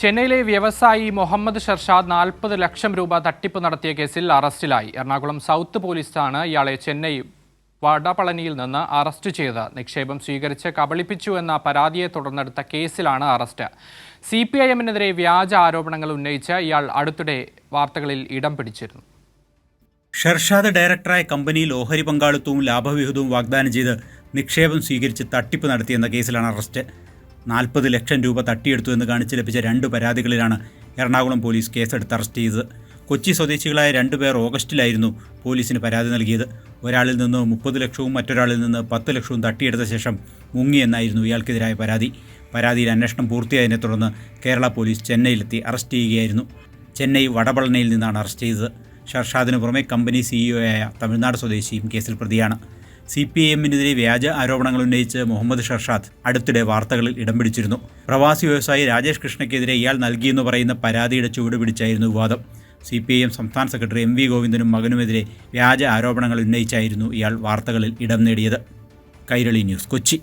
ചെന്നൈയിലെ വ്യവസായി മുഹമ്മദ് ഷർഷാദ് നാൽപ്പത് ലക്ഷം രൂപ തട്ടിപ്പ് നടത്തിയ കേസിൽ അറസ്റ്റിലായി. എറണാകുളം സൗത്ത് പോലീസാണ് ഇയാളെ ചെന്നൈ വടപളനിയിൽ നിന്ന് അറസ്റ്റ് ചെയ്ത് നിക്ഷേപം സ്വീകരിച്ച് കബളിപ്പിച്ചു എന്ന പരാതിയെ തുടർന്നെടുത്ത കേസിലാണ് അറസ്റ്റ്. സി പി ഐ എമ്മിനെതിരെ വ്യാജ ആരോപണങ്ങൾ ഉന്നയിച്ച് ഇയാൾ അടുത്തിടെ വാർത്തകളിൽ ഇടം പിടിച്ചിരുന്നു. ഷർഷാദ് ഡയറക്ടറായ കമ്പനിയിൽ ഓഹരി പങ്കാളിത്തവും ലാഭവിഹിതവും വാഗ്ദാനം ചെയ്ത് നിക്ഷേപം സ്വീകരിച്ച് തട്ടിപ്പ് നടത്തിയെന്ന കേസിലാണ് അറസ്റ്റ്. നാൽപ്പത് ലക്ഷം രൂപ തട്ടിയെടുത്തു എന്ന് കാണിച്ച് ലഭിച്ച രണ്ട് പരാതികളിലാണ് എറണാകുളം പോലീസ് കേസെടുത്ത് അറസ്റ്റ് ചെയ്തത്. കൊച്ചി സ്വദേശികളായ രണ്ടുപേർ ഓഗസ്റ്റിലായിരുന്നു പോലീസിന് പരാതി നൽകിയത്. ഒരാളിൽ നിന്ന് മുപ്പത് ലക്ഷവും മറ്റൊരാളിൽ നിന്ന് പത്ത് ലക്ഷവും തട്ടിയെടുത്ത ശേഷം മുങ്ങിയെന്നായിരുന്നു ഇയാൾക്കെതിരായ പരാതി. പരാതിയിൽ അന്വേഷണം പൂർത്തിയായതിനെ തുടർന്ന് കേരള പോലീസ് ചെന്നൈയിലെത്തി അറസ്റ്റ് ചെയ്യുകയായിരുന്നു. ചെന്നൈ വടപളനയിൽ നിന്നാണ് അറസ്റ്റ് ചെയ്തത്. ഷർഷാദിന് പുറമെ കമ്പനി സിഇഒയായ തമിഴ്നാട് സ്വദേശിയും കേസിൽ പ്രതിയാണ്. സി പി ഐ എമ്മിനെതിരെ വ്യാജ ആരോപണങ്ങൾ ഉന്നയിച്ച് മുഹമ്മദ് ഷർഷാദ് അടുത്തിടെ വാർത്തകളിൽ ഇടം പിടിച്ചിരുന്നു. പ്രവാസി വ്യവസായി രാജേഷ് കൃഷ്ണയ്ക്കെതിരെ ഇയാൾ നൽകിയെന്ന് പറയുന്ന പരാതിയുടെ ചുവട് പിടിച്ചായിരുന്നു വിവാദം. സി പി ഐ എം സംസ്ഥാന സെക്രട്ടറി എം വി ഗോവിന്ദനും മകനുമെതിരെ വ്യാജ ആരോപണങ്ങൾ ഉന്നയിച്ചായിരുന്നു ഇയാൾ വാർത്തകളിൽ ഇടം നേടിയത്. കൈരളി ന്യൂസ് കൊച്ചി.